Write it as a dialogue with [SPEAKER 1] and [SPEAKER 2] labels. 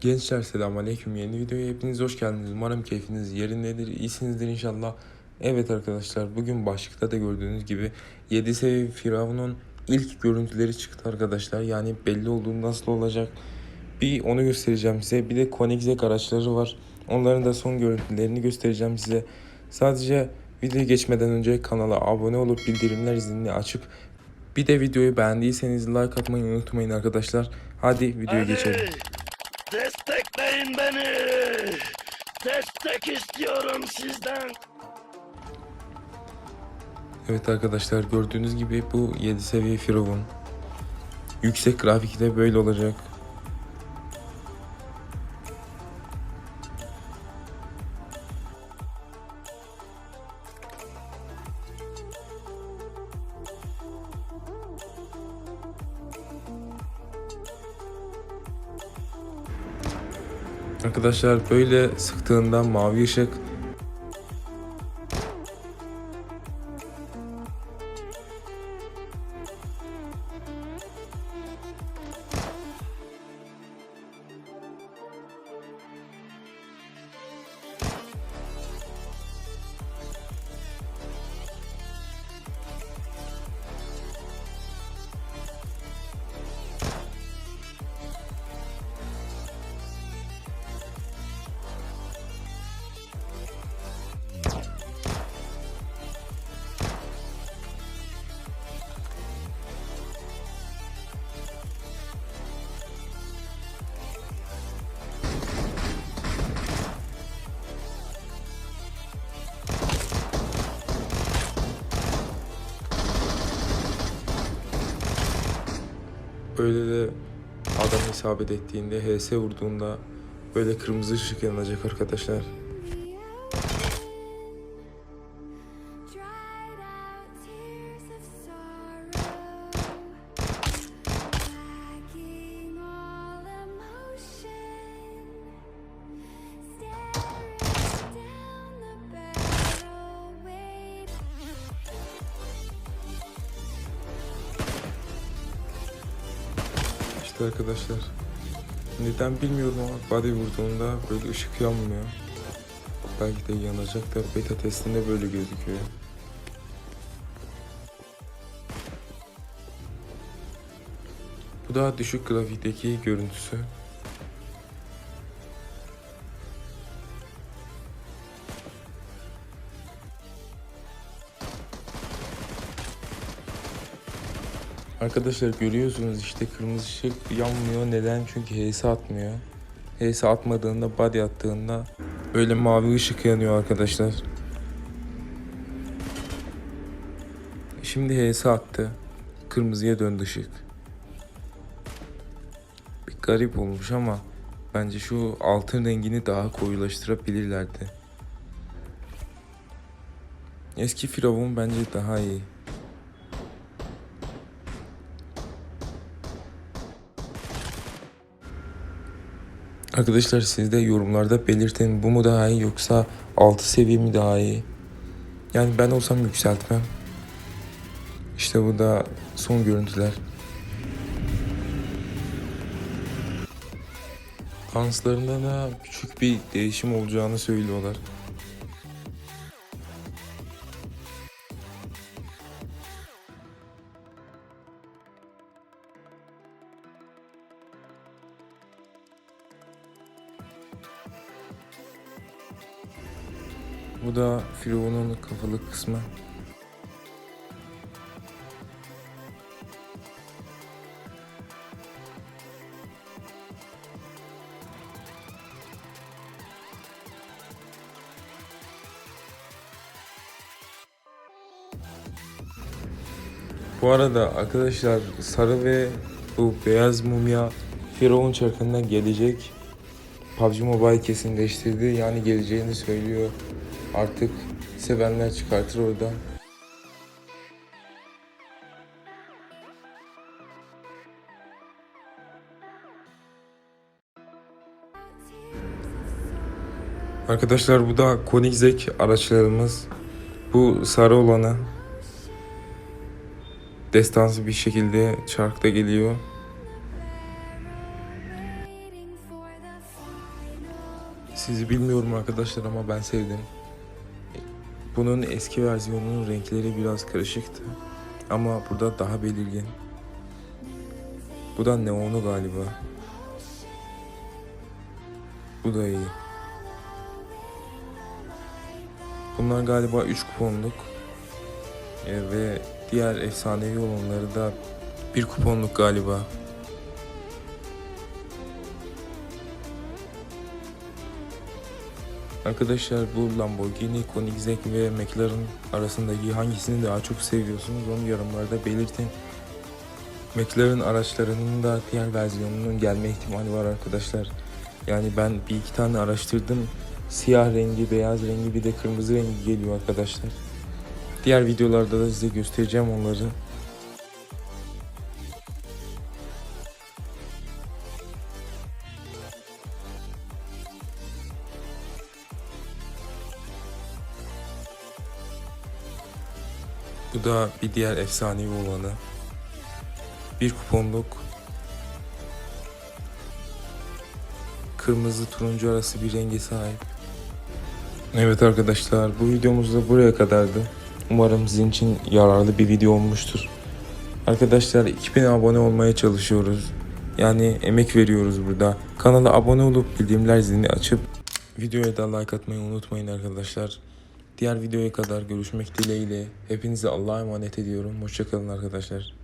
[SPEAKER 1] Gençler selamünaleyküm. Yeni videoya hepiniz hoş geldiniz. Umarım keyfiniz yerindedir, iyisinizdir inşallah. Evet arkadaşlar bugün başlıkta da gördüğünüz gibi 7 seviye Firavun'un ilk görüntüleri çıktı arkadaşlar. Yani belli olduğu nasıl olacak bir onu göstereceğim size. Bir de Koenigsegg araçları var. Onların da son görüntülerini göstereceğim size. Sadece videoya geçmeden önce kanala abone olup bildirimler zilini açıp bir de videoyu beğendiyseniz like atmayı unutmayın arkadaşlar. Hadi videoya geçelim.
[SPEAKER 2] Destekleyin beni. Destek istiyorum sizden.
[SPEAKER 1] Evet arkadaşlar gördüğünüz gibi bu 7 seviye Firavun. Yüksek grafikte böyle olacak. Arkadaşlar böyle sıktığında mavi ışık Böyle de adam isabet ettiğinde HS vurduğunda böyle kırmızı ışık yanacak arkadaşlar. İşte arkadaşlar neden bilmiyorum ama body vurduğunda böyle ışık yanmıyor. Belki de yanacaktır. Beta testinde böyle gözüküyor. Bu daha düşük grafikteki görüntüsü. Arkadaşlar görüyorsunuz işte kırmızı ışık yanmıyor. Neden? Çünkü HS atmıyor. HS atmadığında body attığında böyle mavi ışık yanıyor arkadaşlar. Şimdi HS attı. Kırmızıya döndü ışık. Bir garip olmuş ama bence şu altın rengini daha koyulaştırabilirlerdi. Eski Firavun bence daha iyi. Arkadaşlar siz de yorumlarda belirtin bu mu daha iyi yoksa 6 seviye mi daha iyi? Yani ben olsam yükseltmem. İşte bu da son görüntüler. Kanslarında da küçük bir değişim olacağını söylüyorlar. Bu da Firavun'un kafalık kısmı. Bu arada arkadaşlar sarı ve bu beyaz mumya Firavun çarkından gelecek. PUBG Mobile kesinleştirdi. Yani geleceğini söylüyor. Artık sevenler çıkartır oradan. Arkadaşlar bu da Koenigsegg araçlarımız. Bu sarı olanı destansı bir şekilde çarkta geliyor. Sizi bilmiyorum arkadaşlar ama ben sevdim. Bunun eski versiyonunun renkleri biraz karışıktı. Ama burada daha belirgin. Bu da neonu galiba. Bu da iyi. Bunlar galiba 3 kuponluk. Ee, ve diğer efsanevi olanları da bir kuponluk galiba. Arkadaşlar bu Lamborghini, Koenigsegg ve McLaren arasındaki hangisini daha çok seviyorsunuz onu yorumlarda belirtin. McLaren araçlarının da diğer versiyonunun gelme ihtimali var arkadaşlar. Yani ben bir iki tane araştırdım. Siyah rengi, beyaz rengi bir de kırmızı rengi geliyor arkadaşlar. Diğer videolarda da size göstereceğim onları. Bu da bir diğer efsanevi olanı. Bir kuponluk. Kırmızı turuncu arası bir renge sahip. Evet arkadaşlar bu videomuz da buraya kadardı. Umarım sizin için yararlı bir video olmuştur. Arkadaşlar 2000 abone olmaya çalışıyoruz. Yani emek veriyoruz burada. Kanala abone olup bildirimler zilini açıp videoya da like atmayı unutmayın arkadaşlar. Diğer videoya kadar görüşmek dileğiyle. Hepinize Allah'a emanet ediyorum. Hoşçakalın arkadaşlar.